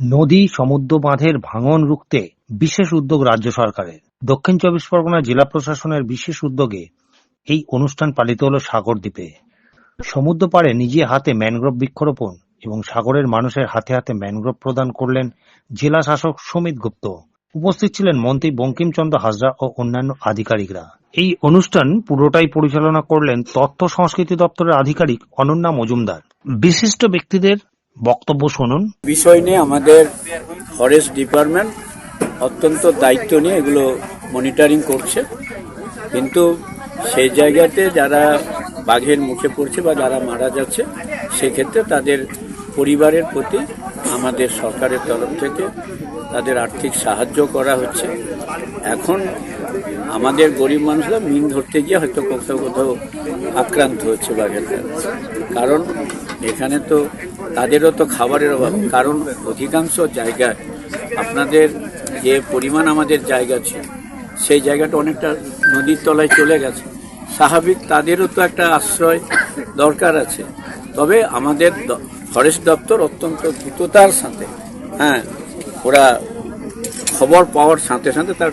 নদী, সমুদ্র বাঁধের ভাঙন রুখতে বিশেষ উদ্যোগ রাজ্য সরকারের। দক্ষিণ চব্বিশ পরগনা জেলা প্রশাসনের বিশেষ উদ্যোগে এই অনুষ্ঠান পালিত হল সাগরদ্বীপে সমুদ্র পাড়ে নিজে হাতে ম্যানগ্রোভ বৃক্ষরোপণ এবং সাগরের মানুষের হাতে হাতে ম্যানগ্রোভ প্রদান করলেন জেলা শাসক সমিত গুপ্ত। উপস্থিত ছিলেন মন্ত্রী বঙ্কিমচন্দ্র হাজরা ও অন্যান্য আধিকারিকরা। এই অনুষ্ঠান পুরোটাই পরিচালনা করলেন তথ্য সংস্কৃতি দপ্তরের আধিকারিক অনন্যা মজুমদার। বিশিষ্ট ব্যক্তিদের বক্তব্য শুনুন। বিষয় নিয়ে আমাদের ফরেস্ট ডিপার্টমেন্ট অত্যন্ত দায়িত্ব নিয়ে এগুলো মনিটরিং করছে। কিন্তু সেই জায়গাতে যারা বাঘের মুখে পড়ছে বা যারা মারা যাচ্ছে, সেক্ষেত্রে তাদের পরিবারের প্রতি আমাদের সরকারের তরফ থেকে তাদের আর্থিক সাহায্য করা হচ্ছে। এখন আমাদের গরিব মানুষরা মিন ধরতে গিয়ে হয়তো কোথাও কোথাও আক্রান্ত হচ্ছে বাঘের কারণ এখানে তো তাদেরও তো খাবারের অভাব। কারণ অধিকাংশ জায়গায় আপনাদের যে পরিমাণ আমাদের জায়গা ছিল, সেই জায়গাটা অনেকটা নদীর তলায় চলে গেছে। স্বাভাবিক তাদেরও তো একটা আশ্রয় দরকার আছে। তবে আমাদের ফরেস্ট দপ্তর অত্যন্ত দ্রুততার সাথে হ্যাঁ ওরা খবর পাওয়ার সাথে সাথে তার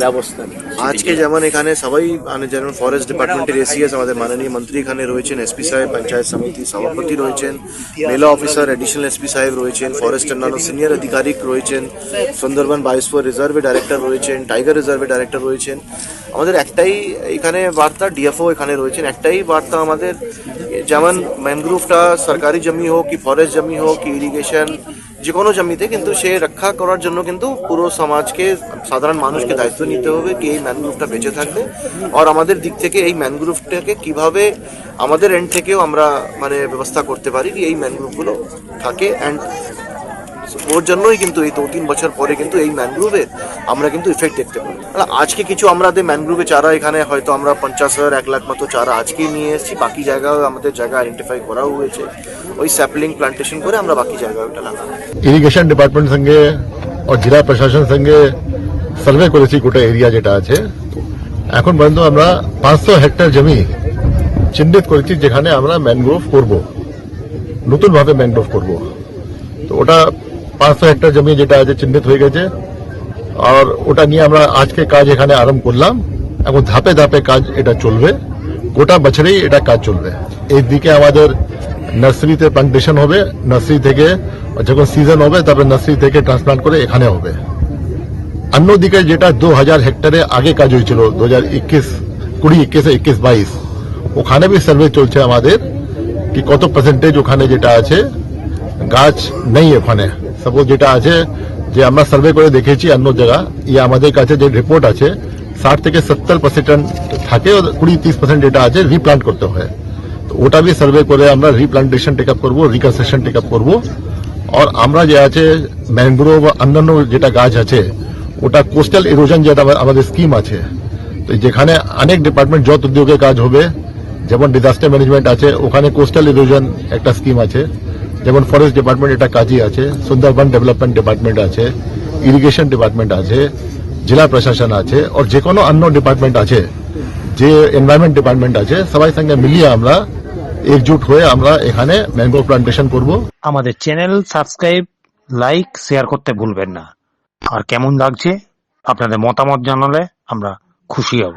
ব্যবস্থা নেয়। আজকে যেমন এখানে সবাই মানে যেমন ফরেস্ট ডিপার্টমেন্টের এসিএস আমাদের মাননীয় মন্ত্রী এখানে রয়েছেন এসপি সাহেব পঞ্চায়েত সমিতি সভাপতি রয়েছেন মেলা অফিসার এডিশনাল এসপি সাহেব রয়েছেন ফরেস্ট অন্যান্য সিনিয়র আধিকারিক রয়েছেন সুন্দরবন বায়োস্ফিয়ার রিজার্ভে ডাইরেক্টর রয়েছেন টাইগার রিজার্ভে ডাইরেক্টর রয়েছেন আমাদের একটাই এখানে বার্তা ডিএফও এখানে রয়েছেন, একটাই বার্তা আমাদের। যেমন ম্যানগ্রুভটা সরকারি জমি হোক কি ফরেস্ট জমি হোক কি ইরিগেশন যে কোনো জমিতে কিন্তু সে রক্ষা করার জন্য কিন্তু পুরো সমাজকে, সাধারণ মানুষকে দায়িত্ব নিতে হবে কি এই ম্যানগ্রুভটা বেঁচে থাকবে। আর আমাদের দিক থেকে এই ম্যানগ্রুভটাকে কীভাবে আমাদের এন্ড থেকেও আমরা মানে ব্যবস্থা করতে পারি কি এই ম্যানগ্রুভগুলো থাকে। অ্যান্ড ওর জন্যই কিন্তু এই দু তিন বছর পরে কিন্তু এই ম্যানগ্রোভের আমরা কিন্তু ইফেক্ট দেখতে পাই আর আজকে কিছু আমাদের ম্যানগ্রোভে চারা এখানে হয়তো আমরা পঞ্চাশ হাজার, এক লাখ মতো চারা আজকেই নিয়ে এসেছি, বাকি জায়গাও আমাদের জায়গা আইডেন্টিফাই করাও হয়েছে। ওই স্যাপলিং প্লান্টেশন করে আমরা বাকি জায়গায় ওটা লাগাবো। ইরিগেশন ডিপার্টমেন্ট সঙ্গে ও জেলা প্রশাসন সঙ্গে সার্ভে করেছি গোটা এরিয়া যেটা আছে। এখন পর্যন্ত আমরা পাঁচশো হেক্টর জমি চিহ্নিত করেছি যেখানে আমরা ম্যানগ্রোভ করব। নতুনভাবে ম্যানগ্রোভ করব। তো ওটা পাঁচশো হেক্টর জমি যেটা আছে চিহ্নিত হয়ে গেছে। আর ওটা নিয়ে আমরা আজকে কাজ এখানে আরম্ভ করলাম। এখন ধাপে ধাপে কাজ এটা চলবে। গোটা বছরেই এটা কাজ চলবে। এই দিকে আমাদের নার্সারিতে প্লান্টেশন হবে। নার্সারি থেকে যখন সিজন হবে, তারপরে নার্সারি থেকে ট্রান্সপ্লান্ট করে এখানে হবে। অন্যদিকে যেটা দু হাজার হেক্টরে আগে কাজ হয়েছিল দু হাজার একুশ, কুড়ি একুশ একুশ বাইশ, ওখানে বি সার্ভে চলছে আমাদের কি কত পার্সেন্টেজ ওখানে যেটা আছে, গাছ নেই ওখানে। সাপোজ যেটা আছে যে আমরা সার্ভে করে দেখেছি অন্য জায়গা ইয়ে আমাদের কাছে যে রিপোর্ট আছে, ষাট থেকে সত্তর পার্সেন্ট থাকে কুড়ি তিরিশ পার্সেন্ট যেটা আছে রিপ্লান্ট করতে হয়। তো ওটা বি সার্ভে করে আমরা রিপ্লান্টেশন টেক আপ করব রিকনস্ট্রাকশন টেক আপ করব। আর আমরা যে আছে ম্যানগ্রোভ অন্যান্য যেটা গাছ আছে, ওটা কোস্টাল ইরোশন যেটা আমাদের স্কিম আছে। তো যেখানে অনেক ডিপার্টমেন্ট যত উদ্যোগে কাজ হবে, যেমন ডিজাস্টার ম্যানেজমেন্ট আছে, ওখানে কোস্টাল ইরোশন একটা স্কিম আছে। যেমন ফরেস্ট ডিপার্টমেন্ট এটা কাজই আছে, সুন্দরবন ডেভেলপমেন্ট ডিপার্টমেন্ট আছে ইরিগেশন ডিপার্টমেন্ট আছে, জেলা প্রশাসন আছে ওর যে কোনো অন্য ডিপার্টমেন্ট আছে, যে এনভায়রনমেন্ট ডিপার্টমেন্ট আছে, সবাই সঙ্গে মিলিয়ে আমরা একজুট হয়ে আমরা এখানে ম্যানগ্রোভ প্লান্টেশন করব। আমাদের চ্যানেল সাবস্ক্রাইব লাইক শেয়ার করতে ভুলবেন না। আর কেমন লাগছে আপনাদের মতামত জানালে আমরা খুশি হব।